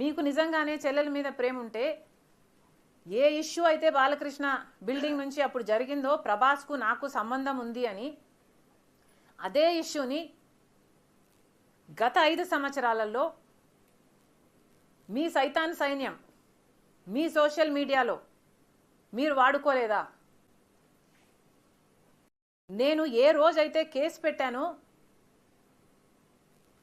మీకు నిజంగానే చెల్లెల మీద ప్రేమ ఉంటే ఏ ఇష్యూ అయితే బాలకృష్ణ బిల్డింగ్ నుంచి అప్పుడు జరిగిందో ప్రభాస్కు నాకు సంబంధం ఉంది అని అదే ఇష్యూని గత ఐదు సంవత్సరాలలో మీ సైతాన్ సైన్యం మీ సోషల్ మీడియాలో మీరు వాడుకోలేదా? నేను ఏ రోజైతే కేసు పెట్టానో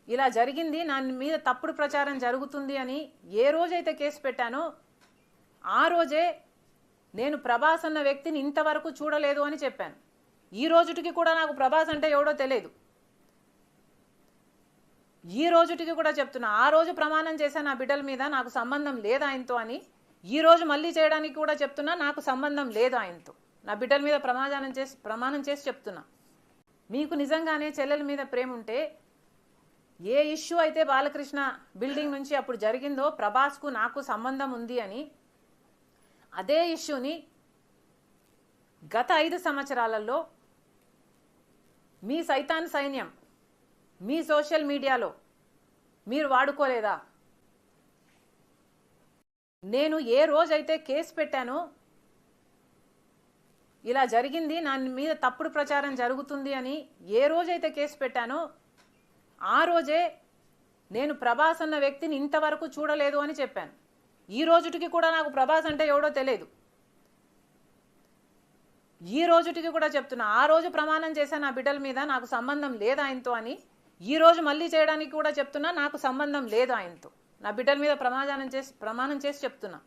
ఇలా జరిగింది నా మీద తప్పుడు ప్రచారం జరుగుతుంది అని ఏ రోజైతే కేసు పెట్టానో ఆ రోజే నేను ప్రభాస్ అన్న వ్యక్తిని ఇంతవరకు చూడలేదు అని చెప్పాను. ఈ రోజుటికి కూడా నాకు ప్రభాస్ అంటే ఎవడో తెలియదు ఈ రోజుటికి కూడా చెప్తున్నా ఆ రోజు ప్రమాణం చేశా నా బిడ్డల మీద నాకు సంబంధం లేదు ఆయనతో అని ఈ రోజు మళ్ళీ చేయడానికి కూడా చెప్తున్నా నాకు సంబంధం లేదు ఆయనతో. నా బిడ్డల మీద ప్రమాణం చేసి ప్రమాణం చేసి చెప్తున్నా. మీకు నిజంగానే చెల్లెల మీద ప్రేమ ఉంటే ఏ ఇష్యూ అయితే బాలకృష్ణ బిల్డింగ్ నుంచి అప్పుడు జరిగిందో ప్రభాస్కు నాకు సంబంధం ఉంది అని అదే ఇష్యూని గత ఐదు సంవత్సరాలలో మీ సైతాన్ సైన్యం మీ సోషల్ మీడియాలో మీరు వాడుకోలేదా? నేను ఏ రోజైతే కేసు పెట్టానో ఇలా జరిగింది నా మీద తప్పుడు ప్రచారం జరుగుతుంది అని ఏ రోజైతే కేసు పెట్టానో ఆ రోజే నేను ప్రభాస్ అన్న వ్యక్తిని ఇంతవరకు చూడలేదు అని చెప్పాను. ఈ రోజుటికి కూడా నాకు ప్రభాస్ అంటే ఎవడో తెలియదు. ఈ రోజుటికి కూడా చెప్తున్నా ఆ రోజు ప్రమాణం చేశాను నా బిడ్డల మీద నాకు సంబంధం లేదు ఆయనతో అని ఈ రోజు మళ్ళీ చేయడానికి కూడా చెప్తున్నా నాకు సంబంధం లేదు ఆయనతో. నా బిడ్డల మీద ప్రమాణం చేసి ప్రమాణం చేసి చెప్తున్నా.